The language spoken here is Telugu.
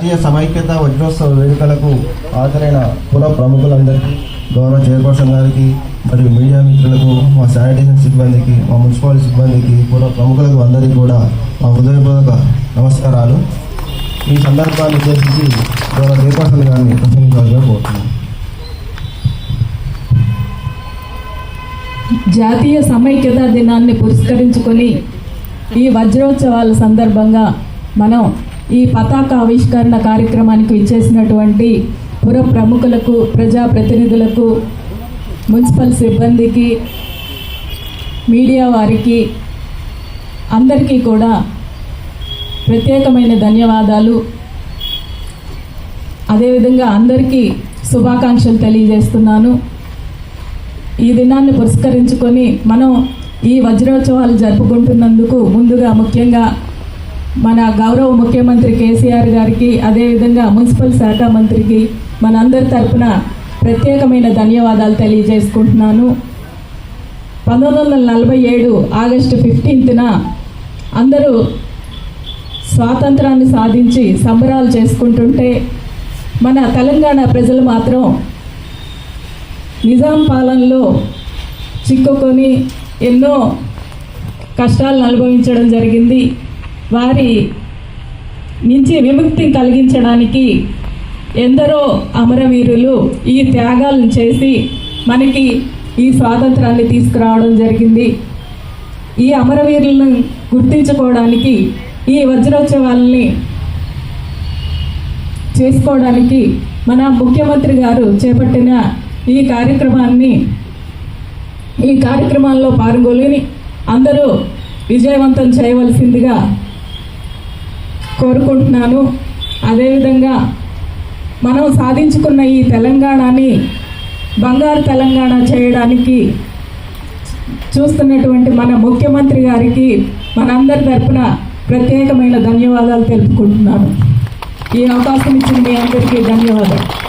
జాతీయ సమైక్యత వజ్రోత్సవ వేడుకలకు హాజరైన కుల ప్రముఖులందరికీ గౌరవ చైర్పర్సన్ గారికి మరియు మీడియా మిత్రులకు మా శానిటేషన్ సిబ్బందికి మా మున్సిపల్ సిబ్బందికి కుల ప్రముఖులకు అందరికీ కూడా మా హృదయపూర్వక నమస్కారాలు. ఈ సందర్భాన్ని ఉద్దేశించి గౌరవ చైర్పర్సన్ గారిని ప్రసంగించాలని కోరుతున్నాను. జాతీయ సమైక్యత దినాన్ని పురస్కరించుకొని ఈ వజ్రోత్సవాల సందర్భంగా మనం ఈ పతాక ఆవిష్కరణ కార్యక్రమానికి ఇచ్చేసినటువంటి పుర ప్రముఖులకు ప్రజాప్రతినిధులకు మున్సిపల్ సిబ్బందికి మీడియా వారికి అందరికీ కూడా ప్రత్యేకమైన ధన్యవాదాలు. అదేవిధంగా అందరికీ శుభాకాంక్షలు తెలియజేస్తున్నాను. ఈ దినాన్ని పురస్కరించుకొని మనం ఈ వజ్రోత్సవాలు జరుపుకుంటున్నందుకు ముందుగా ముఖ్యంగా మన గౌరవ ముఖ్యమంత్రి కేసీఆర్ గారికి అదేవిధంగా మున్సిపల్ శాఖ మంత్రికి మనందరి తరపున ప్రత్యేకమైన ధన్యవాదాలు తెలియజేసుకుంటున్నాను. పంతొమ్మిది వందల నలభై ఏడు ఆగస్టు ఫిఫ్టీన్త్న అందరూ స్వాతంత్రాన్ని సాధించి సంబరాలు చేసుకుంటుంటే మన తెలంగాణ ప్రజలు మాత్రం నిజాం పాలనలో చిక్కుకొని ఎన్నో కష్టాలను అనుభవించడం జరిగింది. వారి నుంచి విముక్తి కలిగించడానికి ఎందరో అమరవీరులు ఈ త్యాగాలను చేసి మనకి ఈ స్వాతంత్రాన్ని తీసుకురావడం జరిగింది. ఈ అమరవీరులను గుర్తించుకోవడానికి ఈ వజ్రోత్సవాలని చేసుకోవడానికి మన ముఖ్యమంత్రి గారు చేపట్టిన ఈ కార్యక్రమాన్ని ఈ కార్యక్రమాల్లో పాల్గొని అందరూ విజయవంతం చేయవలసిందిగా కోరుకుంటున్నాను. అదేవిధంగా మనం సాధించుకున్న ఈ తెలంగాణని బంగారు తెలంగాణ చేయడానికి చూస్తున్నటువంటి మన ముఖ్యమంత్రి గారికి మనందరి తరఫున ప్రత్యేకమైన ధన్యవాదాలు తెలుపుకుంటున్నాను. ఈ అవకాశం ఇచ్చిన మీ అందరికీ ధన్యవాదాలు.